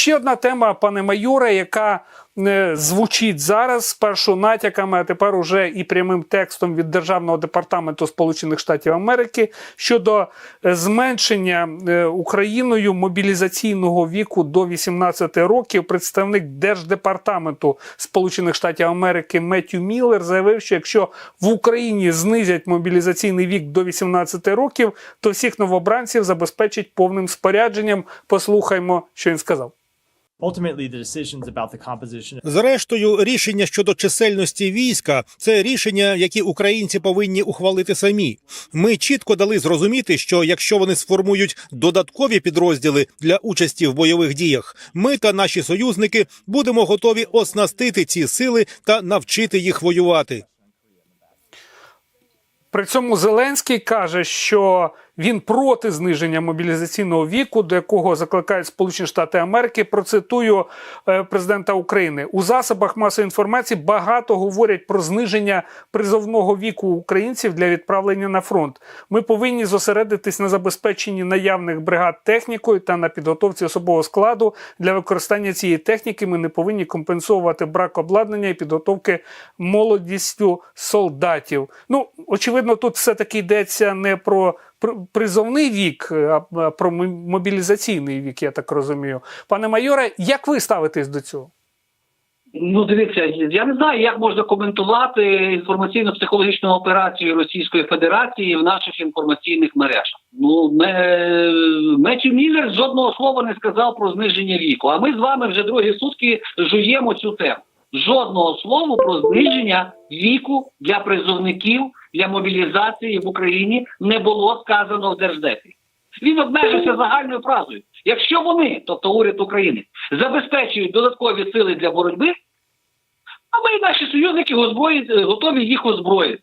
ще одна тема, пане майоре, яка е, звучить зараз спершу натяками, а тепер уже і прямим текстом від Державного департаменту Сполучених Штатів Америки щодо е, зменшення е, Україною мобілізаційного віку до 18 років. Представник Держдепартаменту Сполучених Штатів Америки Меттю Міллер заявив, що якщо в Україні знизять мобілізаційний вік до 18 років, то всіх новобранців забезпечить повним спорядженням. Послухаймо, що він сказав. Зрештою, рішення щодо чисельності війська це рішення, які українці повинні ухвалити самі. Ми чітко дали зрозуміти, що якщо вони сформують додаткові підрозділи для участі в бойових діях, ми та наші союзники будемо готові оснастити ці сили та навчити їх воювати. При цьому Зеленський каже, що він проти зниження мобілізаційного віку, до якого закликають Сполучені Штати Америки. Процитую е, президента України у засобах масової інформації. Багато говорять про зниження призовного віку українців для відправлення на фронт. Ми повинні зосередитись на забезпеченні наявних бригад технікою та на підготовці особового складу для використання цієї техніки. Ми не повинні компенсувати брак обладнання і підготовки молодістю солдатів. Ну очевидно, тут все таки йдеться не про пр- призовний вік, а а про мобілізаційний вік, я так розумію. Пане майоре, як ви ставитесь до цього? Ну, дивіться, я не знаю, як можна коментувати інформаційно-психологічну операцію Російської Федерації в наших інформаційних мережах. Ну, Ме- Меттю Міллер жодного слова не сказав про зниження віку. А ми з вами вже другі сутки жуємо цю тему. Жодного слова про зниження віку для призовників для мобілізації в Україні не було сказано в Держдепі. Він обмежився загальною фразою. Якщо вони, тобто уряд України, забезпечують додаткові сили для боротьби, а ми, наші союзники, готові їх озброїти.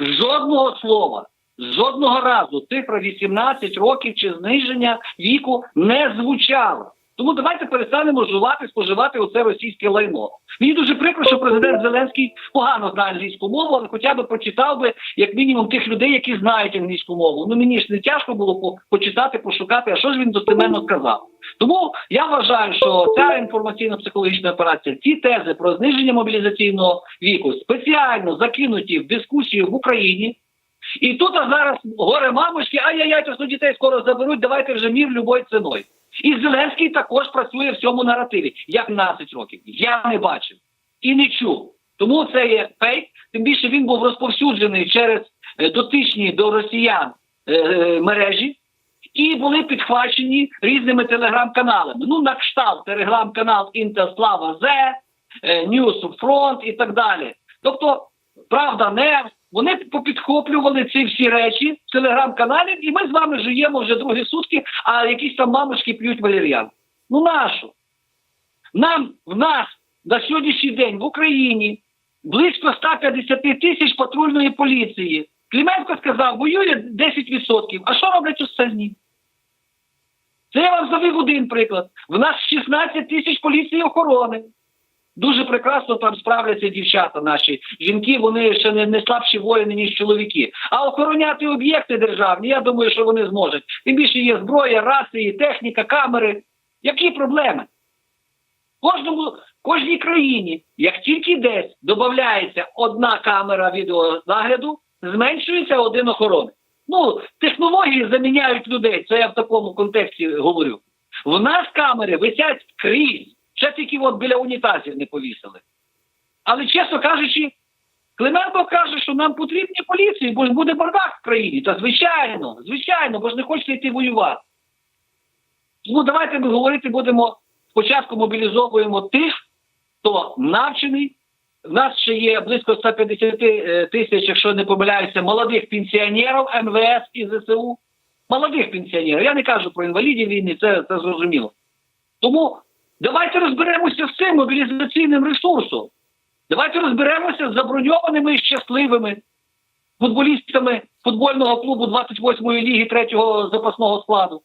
Жодного слова, жодного разу цифра 18 років чи зниження віку не звучала. Тому давайте перестанемо жувати, споживати оце російське лайно. Мені дуже прикро, що президент Зеленський погано знає англійську мову, але хоча б прочитав би як мінімум тих людей, які знають англійську мову. Ну мені ж не тяжко було почитати, пошукати, а що ж він достеменно сказав. Тому я вважаю, що ця інформаційно-психологічна операція, ці тези про зниження мобілізаційного віку спеціально закинуті в дискусію в Україні. І тут а зараз горе мамочки, ай-яй-яй, то дітей скоро заберуть, давайте вже мір любою ціною. І Зеленський також працює в цьому наративі. Як 15 років. Я не бачив і не чув. Тому це є фейк. Тим більше він був розповсюджений через е, дотичні до росіян е, е, мережі і були підхвачені різними телеграм-каналами. Ну, на кшталт телеграм-канал Інтерслава З, е, Ньюс Фронт і так далі. Тобто, правда, не вони попідхоплювали ці всі речі в телеграм-каналі, і ми з вами жуємо вже другі сутки, а якісь там мамочки п'ють валер'ян. Ну нашу? Нам в нас на сьогоднішній день в Україні близько 150 тисяч патрульної поліції. Клименко сказав, воює 10%. А що роблять остальні? Це я вам завів один приклад. В нас 16 тисяч поліції охорони. Дуже прекрасно там справляться дівчата наші. Жінки вони ще не, не слабші воїни, ніж чоловіки. А охороняти об'єкти державні, я думаю, що вони зможуть. Тим більше є зброя, рації, техніка, камери. Які проблеми? Кожному, кожній країні, як тільки десь додається одна камера відеонагляду, зменшується один охоронець. Ну, технології заміняють людей. Це я в такому контексті говорю. В нас камери висять скрізь. Ще тільки от біля унітазів не повісили. Але, чесно кажучи, Клименко каже, що нам потрібні поліції, бо ж буде бардак в країні. Та звичайно, звичайно, бо ж не хочеться йти воювати. Тому давайте ми говорити будемо спочатку мобілізовуємо тих, хто навчений. У нас ще є близько 150 е, тисяч, якщо не помиляюся, молодих пенсіонерів МВС і ЗСУ. Молодих пенсіонерів. Я не кажу про інвалідів війни, це, це зрозуміло. Тому давайте розберемося з цим мобілізаційним ресурсом. Давайте розберемося з заброньованими і щасливими футболістами футбольного клубу 28-ї ліги третього запасного складу.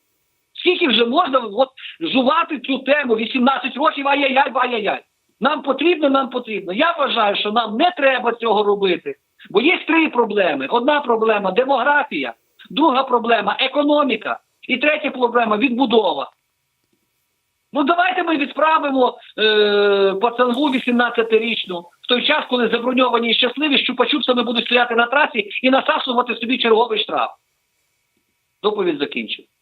Скільки вже можна от, жувати цю тему 18 років, ай-яй-яй, ай-яй-яй. Нам потрібно, нам потрібно. Я вважаю, що нам не треба цього робити. Бо є три проблеми. Одна проблема демографія, друга проблема економіка, і третя проблема відбудова. Ну давайте ми відправимо е, пацангу 18-річну в той час, коли заброньовані і щасливі що чупа-чупсами будуть стояти на трасі і насасувати собі черговий штраф. Доповідь закінчив.